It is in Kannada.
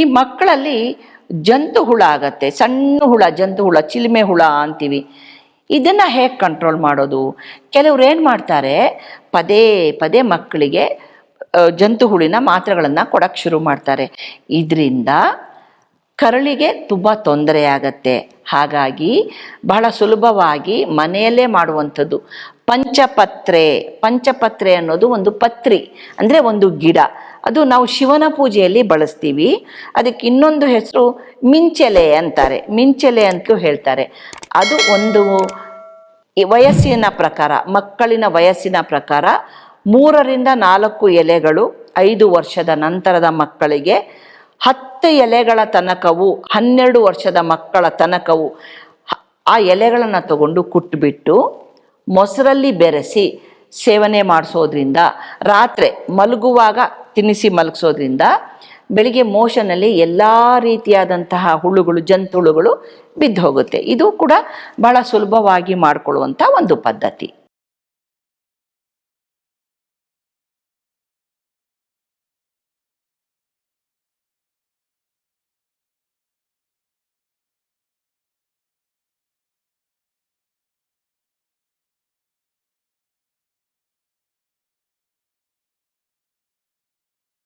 ಈ ಮಕ್ಕಳಲ್ಲಿ ಜಂತು ಹುಳ ಆಗತ್ತೆ, ಸಣ್ಣ ಹುಳ, ಜಂತು ಹುಳ, ಚಿಲ್ಮೆ ಹುಳ ಅಂತೀವಿ. ಇದನ್ನ ಹೇಗೆ ಕಂಟ್ರೋಲ್ ಮಾಡೋದು? ಕೆಲವ್ರು ಏನು ಮಾಡ್ತಾರೆ, ಪದೇ ಪದೇ ಮಕ್ಕಳಿಗೆ ಜಂತು ಹುಳಿನ ಮಾತ್ರೆಗಳನ್ನು ಕೊಡಕ್ಕೆ ಶುರು ಮಾಡ್ತಾರೆ. ಇದರಿಂದ ಕರಳಿಗೆ ತುಂಬ ತೊಂದರೆ ಆಗತ್ತೆ. ಹಾಗಾಗಿ ಬಹಳ ಸುಲಭವಾಗಿ ಮನೆಯಲ್ಲೇ ಮಾಡುವಂಥದ್ದು. ಪಂಚಪತ್ರೆ ಪಂಚಪತ್ರೆ ಅನ್ನೋದು ಒಂದು ಪತ್ರಿ, ಅಂದರೆ ಒಂದು ಗಿಡ. ಅದು ನಾವು ಶಿವನ ಪೂಜೆಯಲ್ಲಿ ಬಳಸ್ತೀವಿ. ಅದಕ್ಕೆ ಇನ್ನೊಂದು ಹೆಸರು ಮಿಂಚೆಲೆ ಅಂತಾರೆ. ಮಿಂಚೆಲೆ ಅಂತಲೂ ಹೇಳ್ತಾರೆ. ಅದು ಒಂದು ವಯಸ್ಸಿನ ಪ್ರಕಾರ, ಮಕ್ಕಳಿನ ವಯಸ್ಸಿನ ಪ್ರಕಾರ ಮೂರರಿಂದ ನಾಲ್ಕು ಎಲೆಗಳು ಐದು ವರ್ಷದ ನಂತರದ ಮಕ್ಕಳಿಗೆ ಹತ್ತು ಎಲೆಗಳ ತನಕವು, ಹನ್ನೆರಡು ವರ್ಷದ ಮಕ್ಕಳ ತನಕವು, ಆ ಎಲೆಗಳನ್ನು ತಗೊಂಡು ಕುಟ್ಬಿಟ್ಟು ಮೊಸರಲ್ಲಿ ಬೆರೆಸಿ ಸೇವನೆ ಮಾಡಿಸೋದ್ರಿಂದ, ರಾತ್ರಿ ಮಲಗುವಾಗ ತಿನ್ನಿಸಿ ಮಲಗಿಸೋದ್ರಿಂದ ಬೆಳಿಗ್ಗೆ ಮೋಷನಲ್ಲಿ ಎಲ್ಲ ರೀತಿಯಾದಂತಹ ಹುಳುಗಳು ಜಂತುಳುಗಳು ಬಿದ್ದು ಹೋಗುತ್ತೆ. ಇದು ಕೂಡ ಬಹಳ ಸುಲಭವಾಗಿ ಮಾಡಿಕೊಳ್ಳುವಂಥ ಒಂದು ಪದ್ಧತಿ.